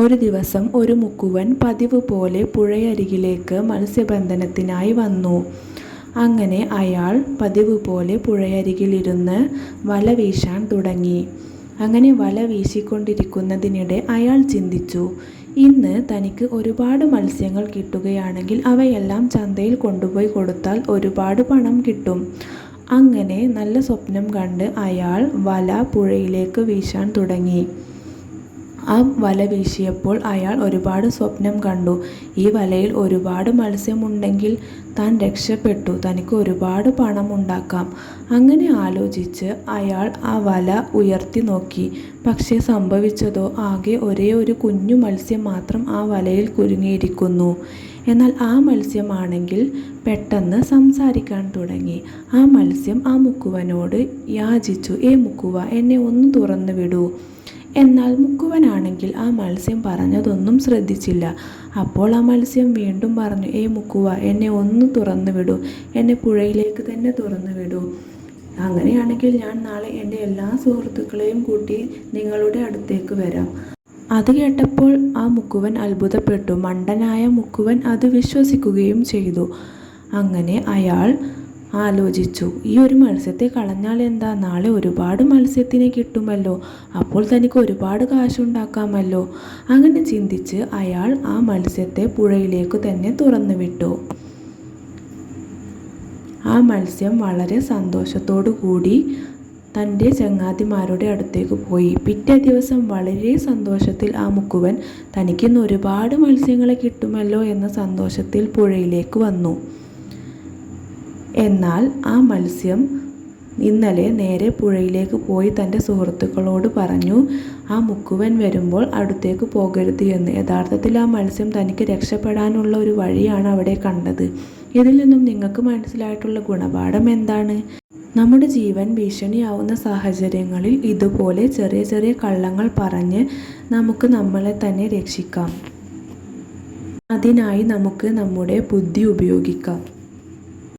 ഒരു ദിവസം ഒരു മുക്കുവൻ പതിവ് പോലെ പുഴയരികിലേക്ക് മത്സ്യബന്ധനത്തിനായി വന്നു. അങ്ങനെ അയാൾ പതിവ് പോലെ പുഴയരികിലിരുന്ന് വല വീശാൻ തുടങ്ങി. അങ്ങനെ വല വീശിക്കൊണ്ടിരിക്കുന്നതിനിടെ അയാൾ ചിന്തിച്ചു ഇന്ന് തനിക്ക് ഒരുപാട് മത്സ്യങ്ങൾ കിട്ടുകയാണെങ്കിൽ അവയെല്ലാം ചന്തയിൽ കൊണ്ടുപോയി കൊടുത്താൽ ഒരുപാട് പണം കിട്ടും അങ്ങനെ നല്ല സ്വപ്നം കണ്ട് അയാൾ വല പുഴയിലേക്ക് വീശാൻ തുടങ്ങി. ആ വല വീശിയപ്പോൾ അയാൾ ഒരുപാട് സ്വപ്നം കണ്ടു. ഈ വലയിൽ ഒരുപാട് മത്സ്യമുണ്ടെങ്കിൽ താൻ രക്ഷപ്പെട്ടു. തനിക്ക് ഒരുപാട് പണം ഉണ്ടാക്കാം. അങ്ങനെ ആലോചിച്ച് അയാൾ ആ വല ഉയർത്തി നോക്കി. പക്ഷേ സംഭവിച്ചതോ ആകെ ഒരേ ഒരു കുഞ്ഞു മത്സ്യം മാത്രം ആ വലയിൽ കുരുങ്ങിയിരിക്കുന്നു. എന്നാൽ ആ മത്സ്യമാണെങ്കിൽ പെട്ടെന്ന് സംസാരിക്കാൻ തുടങ്ങി. ആ മത്സ്യം ആ മുക്കുവനോട് യാചിച്ചു. ഏ മുക്കുവ എന്നെ ഒന്ന് തുറന്നു വിടൂ എന്നാൽ മുക്കുവനാണെങ്കിൽ ആ മത്സ്യം പറഞ്ഞതൊന്നും ശ്രദ്ധിച്ചില്ല. അപ്പോൾ ആ മത്സ്യം വീണ്ടും പറഞ്ഞു ഏ മുക്കുവ എന്നെ ഒന്ന് തുറന്നു വിടൂ എന്നെ പുഴയിലേക്ക് തന്നെ തുറന്നു വിടൂ അങ്ങനെയാണെങ്കിൽ ഞാൻ നാളെ എന്റെ എല്ലാ സുഹൃത്തുക്കളെയും കൂട്ടി നിങ്ങളുടെ അടുത്തേക്ക് വരാം. അത് കേട്ടപ്പോൾ ആ മുക്കുവൻ അത്ഭുതപ്പെട്ടു. മണ്ടനായ മുക്കുവൻ അത് വിശ്വസിക്കുകയും ചെയ്തു. അങ്ങനെ അയാൾ ആലോചിച്ചു. ഈ ഒരു മത്സ്യത്തെ കളഞ്ഞാൽ എന്താ? നാളെ ഒരുപാട് മത്സ്യത്തിനെ കിട്ടുമല്ലോ. അപ്പോൾ തനിക്ക് ഒരുപാട് കാശുണ്ടാക്കാമല്ലോ. അങ്ങനെ ചിന്തിച്ച് അയാൾ ആ മത്സ്യത്തെ പുഴയിലേക്ക് തന്നെ തുറന്നു വിട്ടു ആ മത്സ്യം വളരെ സന്തോഷത്തോടു കൂടി തന്റെ ചങ്ങാതിമാരുടെ അടുത്തേക്ക് പോയി. പിറ്റേ ദിവസം വളരെ സന്തോഷത്തിൽ ആ മുക്കുവൻ തനിക്കിന്ന് ഒരുപാട് മത്സ്യങ്ങളെ കിട്ടുമല്ലോ എന്ന സന്തോഷത്തിൽ പുഴയിലേക്ക് വന്നു. എന്നാൽ ആ മത്സ്യം ഇന്നലെ നേരെ പുഴയിലേക്ക് പോയി തന്റെ സുഹൃത്തുക്കളോട് പറഞ്ഞു ആ മുക്കുവൻ വരുമ്പോൾ അടുത്തേക്ക് പോകരുത് എന്ന്. യഥാർത്ഥത്തിൽ ആ മത്സ്യം തനിക്ക് രക്ഷപ്പെടാനുള്ള ഒരു വഴിയാണ് അവിടെ കണ്ടത്. ഇതിൽ നിന്നും നിങ്ങൾക്ക് മനസ്സിലായിട്ടുള്ള ഗുണപാഠം എന്താണ്? നമ്മുടെ ജീവൻ ഭീഷണിയാവുന്ന സാഹചര്യങ്ങളിൽ ഇതുപോലെ ചെറിയ ചെറിയ കള്ളങ്ങൾ പറഞ്ഞ് നമുക്ക് നമ്മളെ തന്നെ രക്ഷിക്കാം. അതിനായി നമുക്ക് നമ്മുടെ ബുദ്ധി ഉപയോഗിക്കാം.